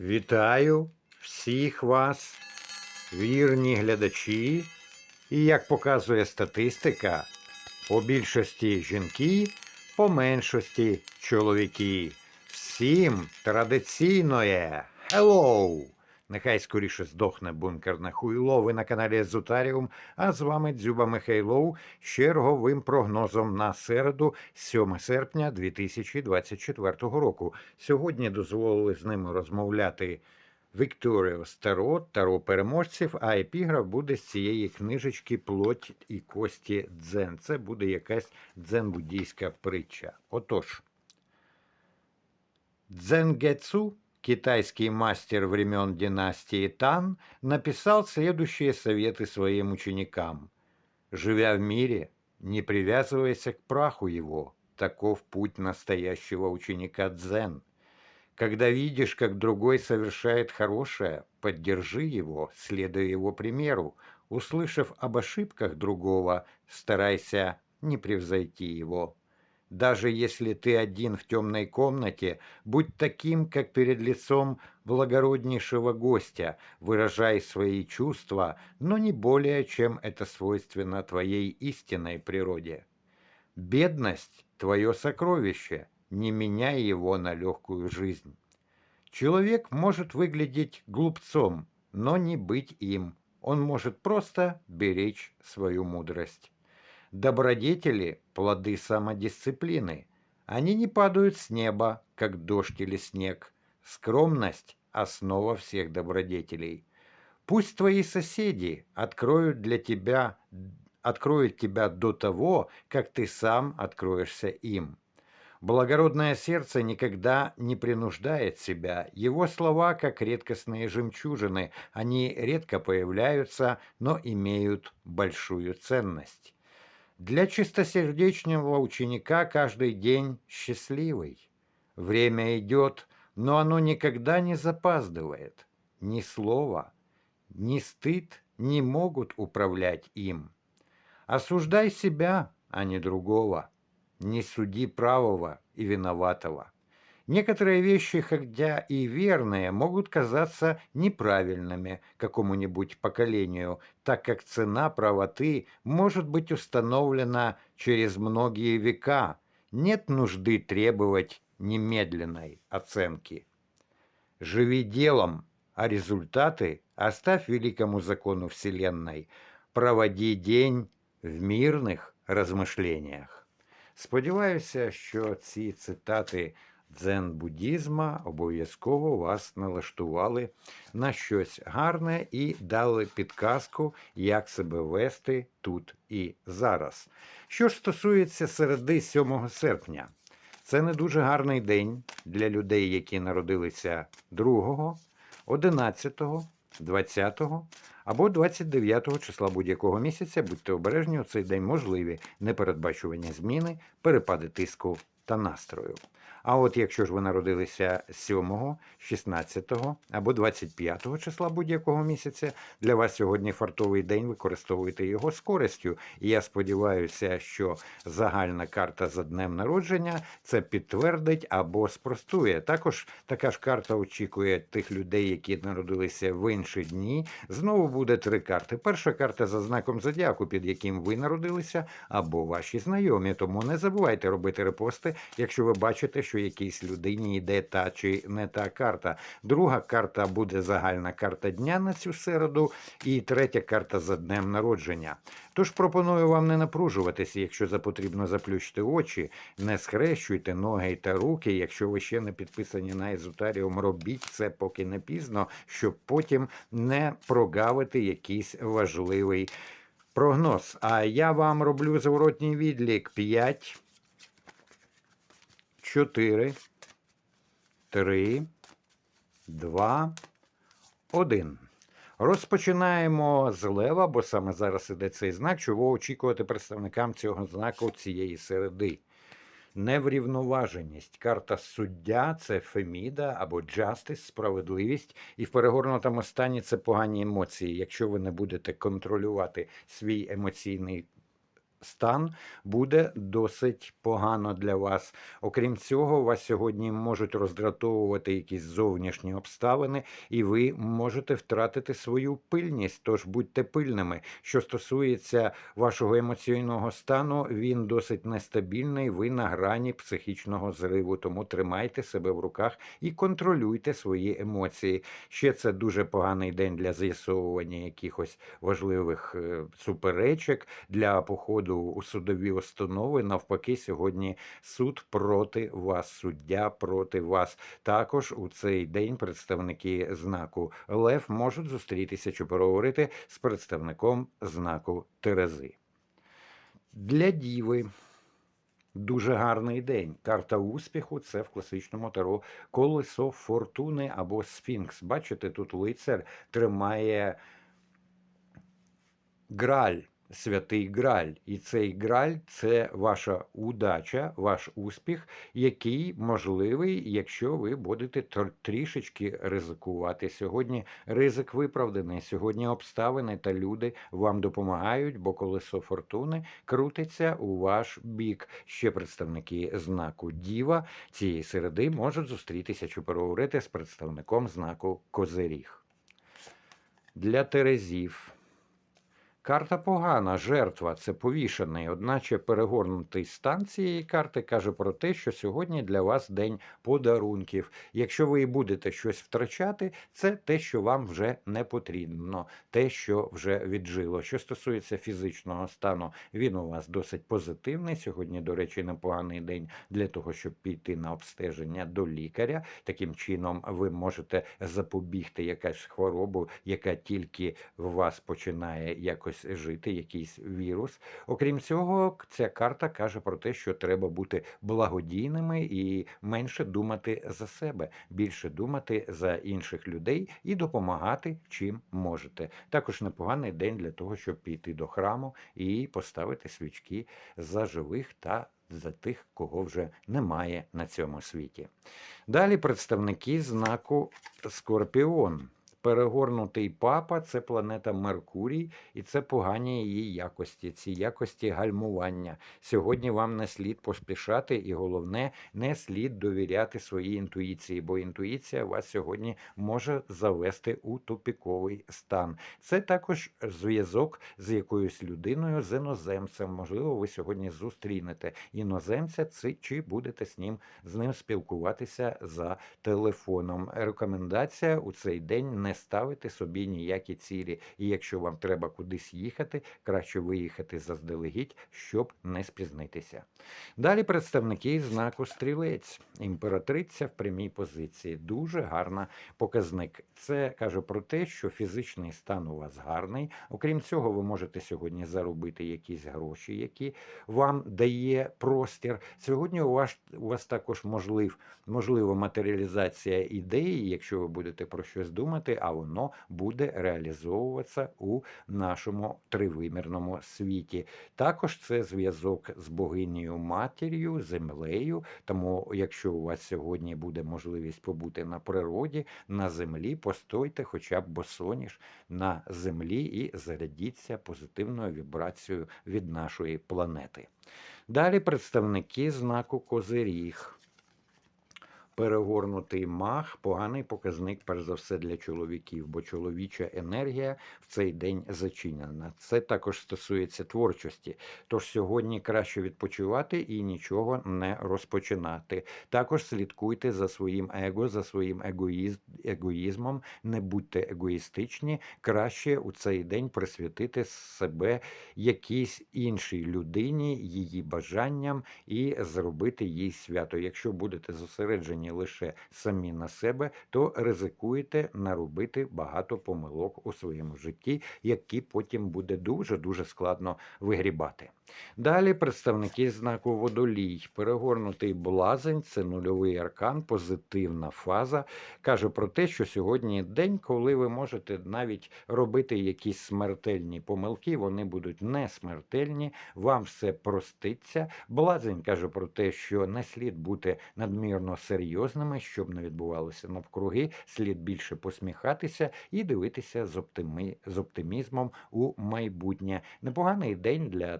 Вітаю всіх вас, вірні глядачі. І як показує статистика, по більшості жінки, по меншості чоловіки. Всім традиційноє Hello! Нехай скоріше здохне бункерне хуйло. Ви на каналі Езотаріум, а з вами Дзюба Михайлов з черговим прогнозом на середу, 7 серпня 2024 року. Сьогодні дозволили з ними розмовляти Вікторіус Таро, Таро переможців, а епіграф буде з цієї книжечки Плоть і кості дзен. Це буде якась дзен-буддійська притча. Отож, Дзенгецу, китайский мастер времен династии Тан, написал следующие советы своим ученикам. Живя в мире, не привязывайся к праху его, таков путь настоящего ученика дзен. Когда видишь, как другой совершает хорошее, поддержи его, следуя его примеру. Услышав об ошибках другого, старайся не превзойти его. Даже если ты один в темной комнате, будь таким, как перед лицом благороднейшего гостя, выражай свои чувства, но не более, чем это свойственно твоей истинной природе. Бедность – твое сокровище, не меняй его на легкую жизнь. Человек может выглядеть глупцом, но не быть им. Он может просто беречь свою мудрость. Добродетели – плоды самодисциплины. Они не падают с неба, как дождь или снег. Скромность – основа всех добродетелей. Пусть твои соседи откроют для тебя, откроют тебя до того, как ты сам откроешься им. Благородное сердце никогда не принуждает себя. Его слова, как редкостные жемчужины, они редко появляются, но имеют большую ценность. Для чистосердечного ученика каждый день счастливый. Время идет, но оно никогда не запаздывает. Ни слова, ни стыд не могут управлять им. Осуждай себя, а не другого. Не суди правого и виноватого. Некоторые вещи, хотя и верные, могут казаться неправильными какому-нибудь поколению, так как цена правоты может быть установлена через многие века. Нет нужды требовать немедленной оценки. Живи делом, а результаты оставь великому закону Вселенной. Проводи день в мирних розмишлениях. Сподіваюся, що ці цитати дзен-буддізма обов'язково вас налаштували на щось гарне і дали підказку, як себе вести тут і зараз. Що ж стосується середи 7 серпня, це не дуже гарний день для людей, які народилися 2, 11, 20 або 29 числа будь-якого місяця. Будьте обережні, у цей день можливі непередбачувані зміни, перепади тиску та настрою. А от якщо ж ви народилися 7, 16 або 25 числа будь-якого місяця, для вас сьогодні фартовий день, використовуйте його з користю. І я сподіваюся, що загальна карта за днем народження це підтвердить або спростує. Також така ж карта очікує тих людей, які народилися в інші дні. Знову буде три карти. Перша карта за знаком зодіаку, під яким ви народилися, або ваші знайомі. Тому не забувайте робити репости, якщо ви бачите, що якійсь людині йде та чи не та карта. Друга карта буде загальна карта дня на цю середу, і третя карта за днем народження. Тож пропоную вам не напружуватися, якщо потрібно заплющити очі, не схрещуйте ноги та руки. Якщо ви ще не підписані на езотаріум, робіть це поки не пізно, щоб потім не прогавити якийсь важливий прогноз. А я вам роблю зворотній відлік 5. 4, 3, 2, 1. Розпочинаємо з лева, бо саме зараз іде цей знак, чого очікувати представникам цього знаку цієї середи. Неврівноваженість. Карта суддя це феміда або джастис, справедливість, і в перегорнутому стані це погані емоції. Якщо ви не будете контролювати свій емоційний стан буде досить погано для вас. Окрім цього, вас сьогодні можуть роздратовувати якісь зовнішні обставини, і ви можете втратити свою пильність. Тож будьте пильними. Що стосується вашого емоційного стану, він досить нестабільний. Ви на грані психічного зриву, тому тримайте себе в руках і контролюйте свої емоції. Ще це дуже поганий день для з'ясовування якихось важливих е, суперечок для походу у судові установи. Навпаки, сьогодні суд проти вас, суддя проти вас. Також у цей день представники знаку Лев можуть зустрітися чи переговорити з представником знаку Терези. Для діви. Дуже гарний день. Карта успіху це в класичному таро колесо фортуни або сфінкс. Бачите, тут лицар тримає граль, святий граль. І цей граль це ваша удача, ваш успіх, який можливий, якщо ви будете трішечки ризикувати. Сьогодні ризик виправданий. Сьогодні обставини та люди вам допомагають, бо колесо фортуни крутиться у ваш бік. Ще представники знаку Діва цієї середи можуть зустрітися чи переговорити з представником знаку Козиріг. Для Терезів. Карта погана, жертва це повішений, одначе перегорнутий стан цієї карти каже про те, що сьогодні для вас день подарунків. Якщо ви і будете щось втрачати, це те, що вам вже не потрібно, те, що вже віджило. Що стосується фізичного стану, він у вас досить позитивний. Сьогодні, до речі, непоганий день для того, щоб піти на обстеження до лікаря. Таким чином, ви можете запобігти якась хворобу, яка тільки в вас починає якось жити, якийсь вірус. Окрім цього, ця карта каже про те, що треба бути благодійними і менше думати за себе, більше думати за інших людей і допомагати чим можете. Також непоганий день для того, щоб піти до храму і поставити свічки за живих та за тих, кого вже немає на цьому світі. Далі представники знаку Скорпіон. Перегорнутий папа це планета Меркурій, і це погані її якості, ці якості гальмування. Сьогодні вам не слід поспішати, і головне, не слід довіряти своїй інтуїції, бо інтуїція вас сьогодні може завести у тупіковий стан. Це також зв'язок з якоюсь людиною, з іноземцем. Можливо, ви сьогодні зустрінете іноземця, чи будете з ним з ним спілкуватися за телефоном. Рекомендація у цей день не ставити собі ніякі цілі. І якщо вам треба кудись їхати, краще виїхати заздалегідь, щоб не спізнитися. Далі представники знаку стрілець, імператриця в прямій позиції. Дуже гарна показник. Це каже про те, що фізичний стан у вас гарний. Окрім цього, ви можете сьогодні заробити якісь гроші, які вам дає простір. Сьогодні у вас у вас також можлив, можливо матеріалізація ідеї, якщо ви будете про щось думати, а воно буде реалізовуватися у нашому тривимірному світі. Також це зв'язок з богинею матір'ю, землею. Тому, якщо у вас сьогодні буде можливість побути на природі, на землі, постойте хоча б босоніж на землі і зарядіться позитивною вібрацією від нашої планети. Далі представники знаку Козиріг. Перегорнутий мах поганий показник, перш за все, для чоловіків, бо чоловіча енергія в цей день зачинена. Це також стосується творчості. Тож сьогодні краще відпочивати і нічого не розпочинати. Також слідкуйте за своїм его, за своїм егоїз... егоїзмом, не будьте егоїстичні. Краще у цей день присвятити себе якійсь іншій людині, її бажанням і зробити їй свято. Якщо будете зосереджені лише самі на себе, то ризикуєте наробити багато помилок у своєму житті, які потім буде дуже дуже складно вигрібати. Далі представники знаку водолій. Перегорнутий блазень це нульовий аркан, позитивна фаза. Каже про те, що сьогодні день, коли ви можете навіть робити якісь смертельні помилки, вони будуть не смертельні, вам все проститься. Блазень каже про те, що не слід бути надмірно серйозним серйозними, щоб не відбувалося навкруги, слід більше посміхатися і дивитися з, оптимі... з оптимізмом у майбутнє. Непоганий день для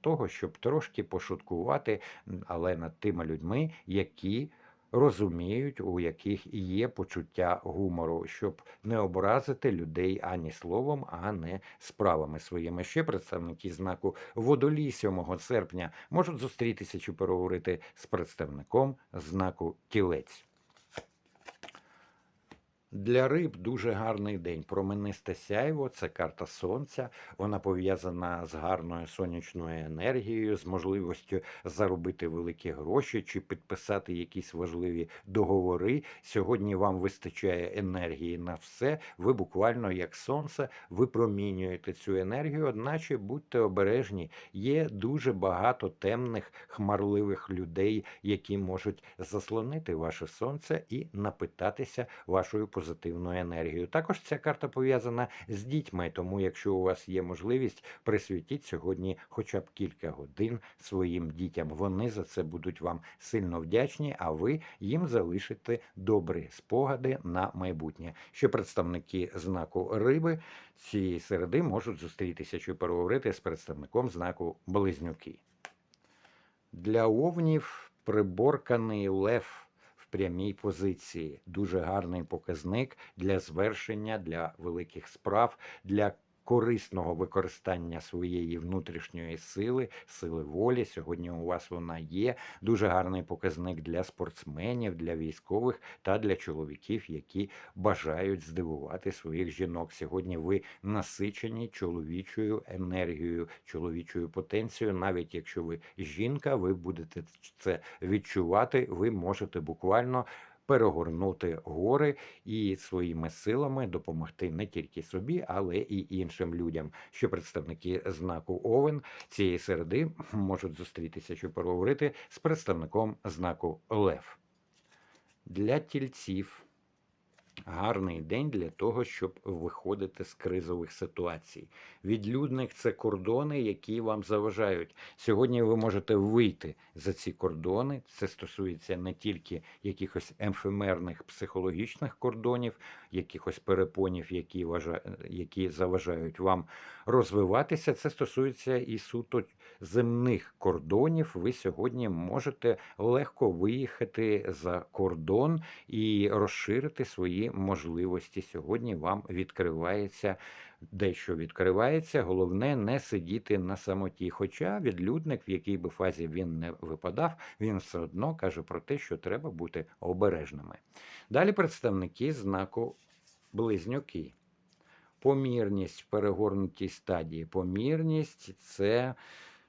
того, щоб трошки пошуткувати, але над тими людьми, які розуміють, у яких є почуття гумору, щоб не образити людей ані словом, а не справами своїми. Ще представники знаку водолій 7 серпня можуть зустрітися чи переговорити з представником знаку тілець. Для риб дуже гарний день. Променисте сяйво це карта сонця. Вона пов'язана з гарною сонячною енергією, з можливістю заробити великі гроші чи підписати якісь важливі договори. Сьогодні вам вистачає енергії на все. Ви буквально як сонце випромінюєте цю енергію, одначе будьте обережні. Є дуже багато темних, хмарливих людей, які можуть заслонити ваше сонце і напитатися вашою позитивною енергією. Також ця карта пов'язана з дітьми, тому якщо у вас є можливість, присвятіть сьогодні хоча б кілька годин своїм дітям. Вони за це будуть вам сильно вдячні, а ви їм залишите добрі спогади на майбутнє. Ще представники знаку риби цієї середи можуть зустрітися чи переговорити з представником знаку Близнюки. Для овнів приборканий лев прямій позиції. Дуже гарний показник для звершення, для великих справ, для корисного використання своєї внутрішньої сили, сили волі. Сьогодні у вас вона є. Дуже гарний показник для спортсменів, для військових та для чоловіків, які бажають здивувати своїх жінок. Сьогодні ви насичені чоловічою енергією, чоловічою потенцією. Навіть якщо ви жінка, ви будете це відчувати. Ви можете буквально. Перегорнути гори і своїми силами допомогти не тільки собі, але і іншим людям. Що представники знаку Овен цієї середи можуть зустрітися чи переговорити з представником знаку Лев. Для тільців гарний день для того, щоб виходити з кризових ситуацій. Відлюдник це кордони, які вам заважають. Сьогодні ви можете вийти за ці кордони. Це стосується не тільки якихось ефемерних психологічних кордонів, якихось перепонів, які вважа... які заважають вам розвиватися. Це стосується і суто земних кордонів. Ви сьогодні можете легко виїхати за кордон і розширити свої можливості. Сьогодні вам відкривається дещо відкривається. Головне не сидіти на самоті. Хоча відлюдник, в якій би фазі він не випадав, він все одно каже про те, що треба бути обережними. Далі представники знаку близнюки. Помірність в перегорнутій стадії. Помірність це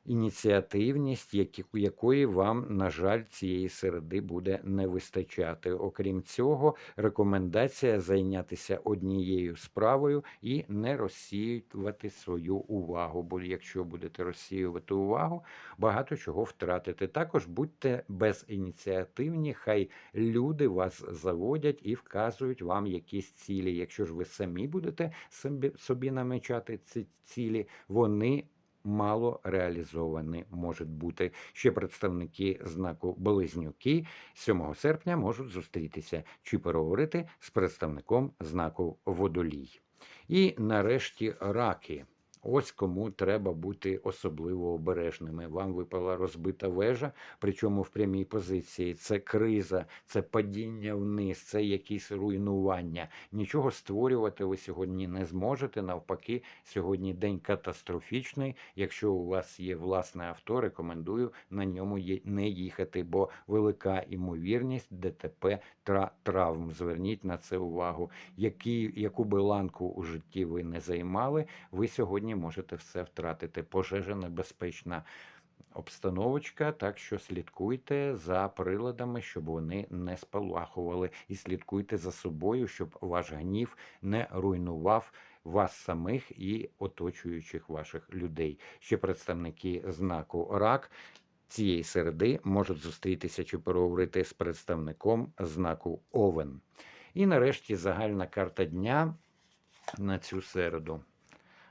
ініціативність, якої вам, на жаль, цієї середи буде не вистачати. Окрім цього, рекомендація зайнятися однією справою і не розсіювати свою увагу. Бо якщо будете розсіювати увагу, багато чого втратите. Також будьте безініціативні, хай люди вас заводять і вказують вам якісь цілі. Якщо ж ви самі будете собі, намічати ці цілі, вони мало реалізовані можуть бути. Ще представники знаку Близнюки 7 серпня можуть зустрітися чи переговорити з представником знаку Водолій. І нарешті раки. Ось кому треба бути особливо обережними. Вам випала розбита вежа, причому в прямій позиції. Це криза, це падіння вниз, це якісь руйнування. Нічого створювати ви сьогодні не зможете. Навпаки, сьогодні день катастрофічний. Якщо у вас є власне авто, рекомендую на ньому не їхати, бо велика імовірність ДТП травм. Зверніть на це увагу. Які, яку би ланку у житті ви не займали, ви сьогодні можете все втратити. Пожежа небезпечна обстановочка, так що слідкуйте за приладами, щоб вони не спалахували, і слідкуйте за собою, щоб ваш гнів не руйнував. Вас самих і оточуючих ваших людей. Ще представники знаку РАК цієї середи можуть зустрітися чи переговорити з представником знаку Овен. І нарешті загальна карта дня на цю середу.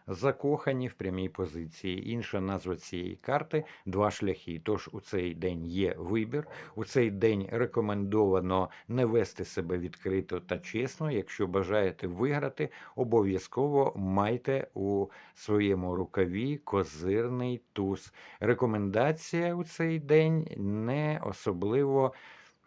Закохані в прямій позиції. Інша назва цієї карти два шляхи. Тож у цей день є вибір. У цей день рекомендовано не вести себе відкрито та чесно. Якщо бажаєте виграти, обов'язково майте у своєму рукаві козирний туз. Рекомендація у цей день не особливо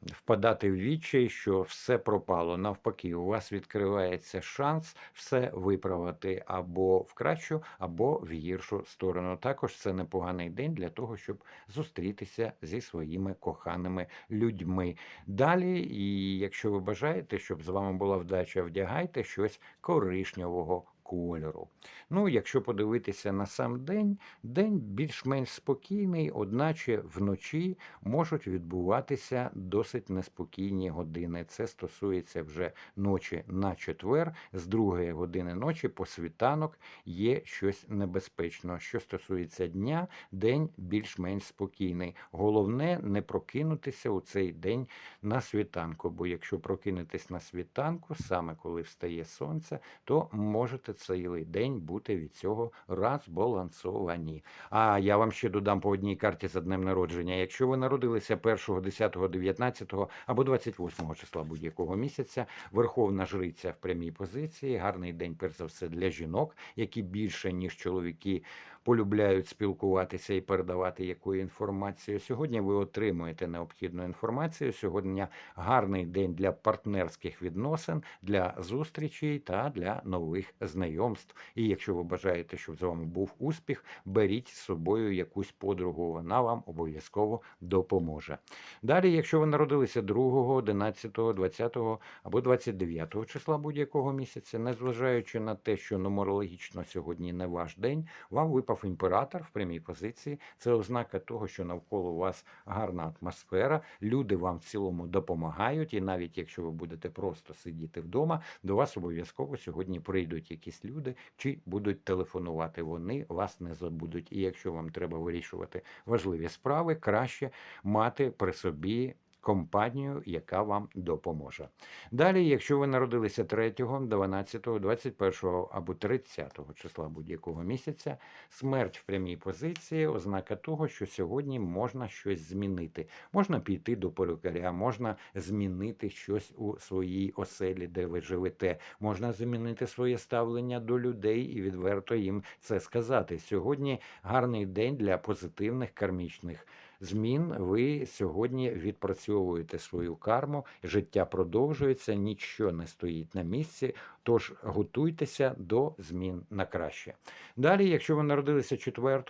впадати в відчай, що все пропало. Навпаки, у вас відкривається шанс все виправити або в кращу, або в гіршу сторону. Також це непоганий день для того, щоб зустрітися зі своїми коханими людьми. Далі, і якщо ви бажаєте, щоб з вами була вдача, вдягайте щось коричневого кольору. Ну, якщо подивитися на сам день, день більш-менш спокійний, одначе вночі можуть відбуватися досить неспокійні години. Це стосується вже ночі на четвер, з другої години ночі по світанок є щось небезпечно. Що стосується дня, день більш-менш спокійний. Головне не прокинутися у цей день на світанку, бо якщо прокинетесь на світанку, саме коли встає сонце, то можете цілий день бути від цього розбалансовані. А я вам ще додам по одній карті за днем народження. Якщо ви народилися 1, 10, 19 або 28 числа будь-якого місяця, Верховна Жриця в прямій позиції, гарний день, перш за все, для жінок, які більше ніж чоловіки полюбляють спілкуватися і передавати якою інформацією. Сьогодні ви отримуєте необхідну інформацію. Сьогодні гарний день для партнерських відносин, для зустрічей та для нових знайомств. І якщо ви бажаєте, щоб з вами був успіх, беріть з собою якусь подругу. Вона вам обов'язково допоможе. Далі, якщо ви народилися 2, 11, 20 або 29 числа будь-якого місяця, незважаючи на те, що нумерологічно сьогодні не ваш день, вам випав імператор в прямій позиції. Це ознака того, що навколо вас гарна атмосфера, люди вам в цілому допомагають, і навіть якщо ви будете просто сидіти вдома, до вас обов'язково сьогодні прийдуть якісь люди чи будуть телефонувати. Вони вас не забудуть. І якщо вам треба вирішувати важливі справи, краще мати при собі. Компанію, яка вам допоможе. Далі, якщо ви народилися 3, 12, 21 або 30 числа будь-якого місяця, смерть в прямій позиції ознака того, що сьогодні можна щось змінити. Можна піти до перукаря, можна змінити щось у своїй оселі, де ви живете, можна змінити своє ставлення до людей і відверто їм це сказати. Сьогодні гарний день для позитивних кармічних змін. Ви сьогодні відпрацьовуєте свою карму, життя продовжується, нічого не стоїть на місці. Тож готуйтеся до змін на краще. Далі, якщо ви народилися 4,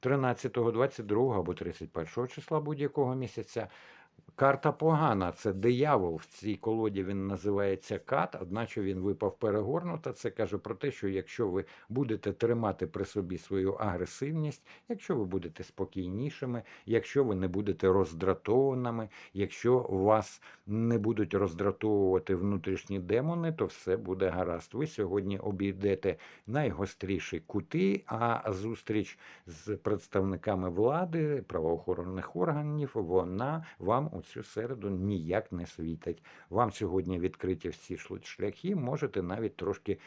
13, 22 або 31 числа будь-якого місяця. Карта погана, це диявол. В цій колоді він називається кат, одначе він випав перегорнута. Це каже про те, що якщо ви будете тримати при собі свою агресивність, якщо ви будете спокійнішими, якщо ви не будете роздратованими, якщо вас не будуть роздратовувати внутрішні демони, то все буде гаразд. Ви сьогодні обійдете найгостріші кути, а зустріч з представниками влади, правоохоронних органів, вона вам у цю середу ніяк не світить. Вам сьогодні відкриті всі шляхи, можете навіть трошки.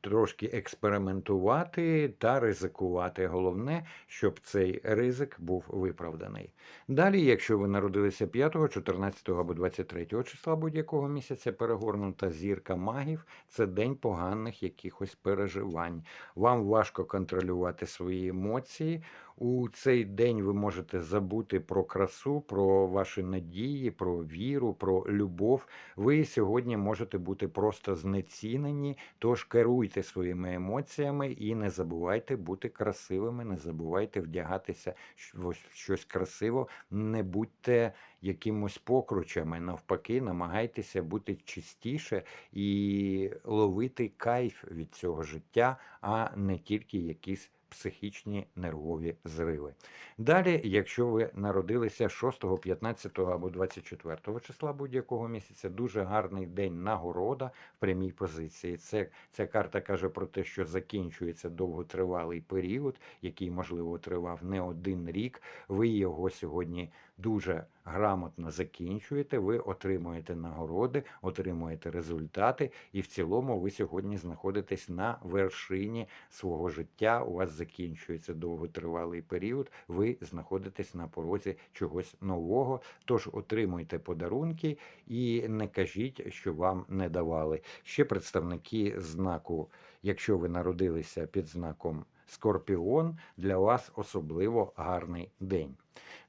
Трошки експериментувати та ризикувати. Головне, щоб цей ризик був виправданий. Далі, якщо ви народилися 5, 14 або 23 числа будь-якого місяця, перегорнута зірка магів це день поганих якихось переживань. Вам важко контролювати свої емоції. У цей день ви можете забути про красу, про ваші надії, про віру, про любов. Ви сьогодні можете бути просто знецінені, тож керуйте своїми емоціями і не забувайте бути красивими, не забувайте вдягатися в щось красиво, не будьте якимось покручами. Навпаки, намагайтеся бути чистіше і ловити кайф від цього життя, а не тільки якісь психічні нервові зриви. Далі, якщо ви народилися 6, 15 або 24 числа будь-якого місяця, дуже гарний день нагорода в прямій позиції. Це Ця карта каже про те, що закінчується довготривалий період, який, можливо, тривав не один рік. Ви його сьогодні дуже грамотно закінчуєте, ви отримуєте нагороди, отримуєте результати, і в цілому ви сьогодні знаходитесь на вершині свого життя. У вас закінчується довготривалий період. Ви знаходитесь на порозі чогось нового. Тож отримуйте подарунки і не кажіть, що вам не давали. Ще представники знаку, якщо ви народилися під знаком Скорпіон, для вас особливо гарний день.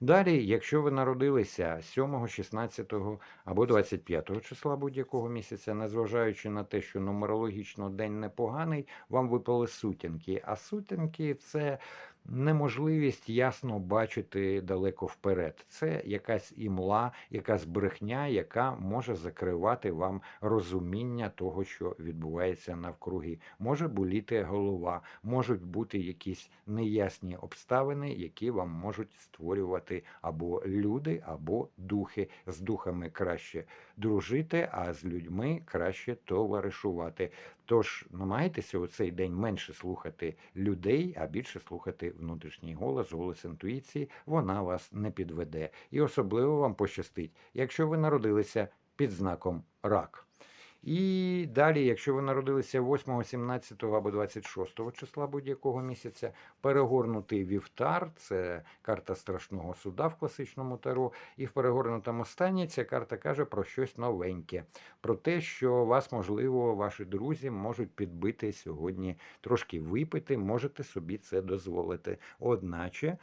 Далі, якщо ви народилися 7, 16 або 25 числа будь-якого місяця, незважаючи на те, що нумерологічно день непоганий, вам випали сутінки. А сутінки це неможливість ясно бачити далеко вперед. Це якась імла, якась брехня, яка може закривати вам розуміння того, що відбувається навкруги. Може боліти голова, можуть бути якісь неясні обставини, які вам можуть створювати або люди, або духи. З духами краще дружити, а з людьми краще товаришувати. Тож намагайтеся у цей день менше слухати людей, а більше слухати внутрішній голос, голос інтуїції. Вона вас не підведе. І особливо вам пощастить, якщо ви народилися під знаком рак. І далі, якщо ви народилися 8, 17 або 26 числа будь-якого місяця, перегорнутий вівтар це карта страшного суда в класичному таро. І в перегорнутому стані ця карта каже про щось новеньке, про те, що вас, можливо, ваші друзі можуть підбити сьогодні, трошки випити, можете собі це дозволити. Одначе.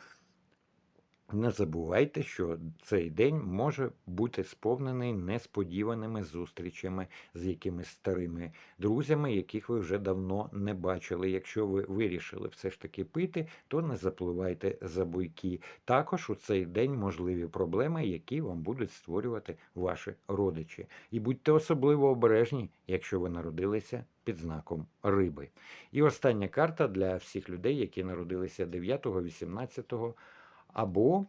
Не забувайте, що цей день може бути сповнений несподіваними зустрічами з якимись старими друзями, яких ви вже давно не бачили. Якщо ви вирішили все ж таки пити, то не запливайте за буйки. Також у цей день можливі проблеми, які вам будуть створювати ваші родичі. І будьте особливо обережні, якщо ви народилися під знаком риби. І остання карта для всіх людей, які народилися 9, 18 або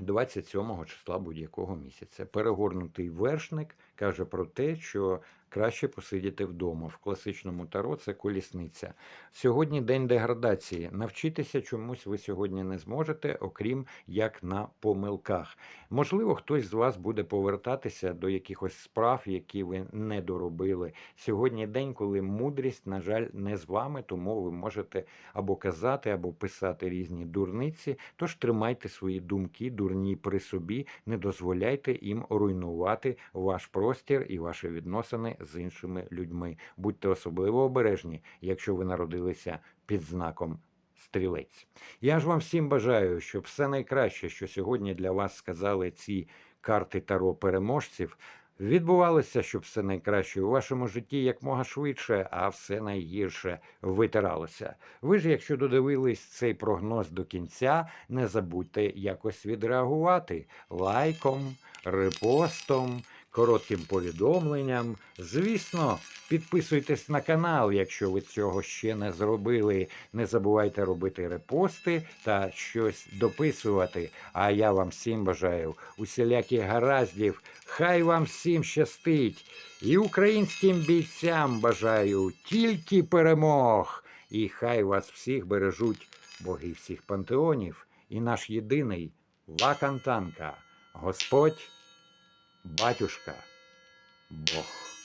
27 числа будь-якого місяця. Перегорнутий вершник каже про те, що краще посидіти вдома. В класичному таро це колісниця. Сьогодні день деградації. Навчитися чомусь ви сьогодні не зможете, окрім як на помилках. Можливо, хтось з вас буде повертатися до якихось справ, які ви не доробили. Сьогодні день, коли мудрість, на жаль, не з вами, тому ви можете або казати, або писати різні дурниці. Тож тримайте свої думки, дурні при собі, не дозволяйте їм руйнувати ваш простір і ваші відносини з іншими людьми. Будьте особливо обережні, якщо ви народилися під знаком. Стрілець. Я ж вам всім бажаю, щоб все найкраще, що сьогодні для вас сказали ці карти таро переможців, відбувалося, щоб все найкраще у вашому житті якмога швидше, а все найгірше витиралося. Ви ж, якщо додивились цей прогноз до кінця, не забудьте якось відреагувати лайком, репостом коротким повідомленням. Звісно, підписуйтесь на канал, якщо ви цього ще не зробили. Не забувайте робити репости та щось дописувати. А я вам всім бажаю усіляких гараздів. Хай вам всім щастить. І українським бійцям бажаю тільки перемог. І хай вас всіх бережуть боги всіх пантеонів і наш єдиний Вакантанка, Господь батюшка, Бог.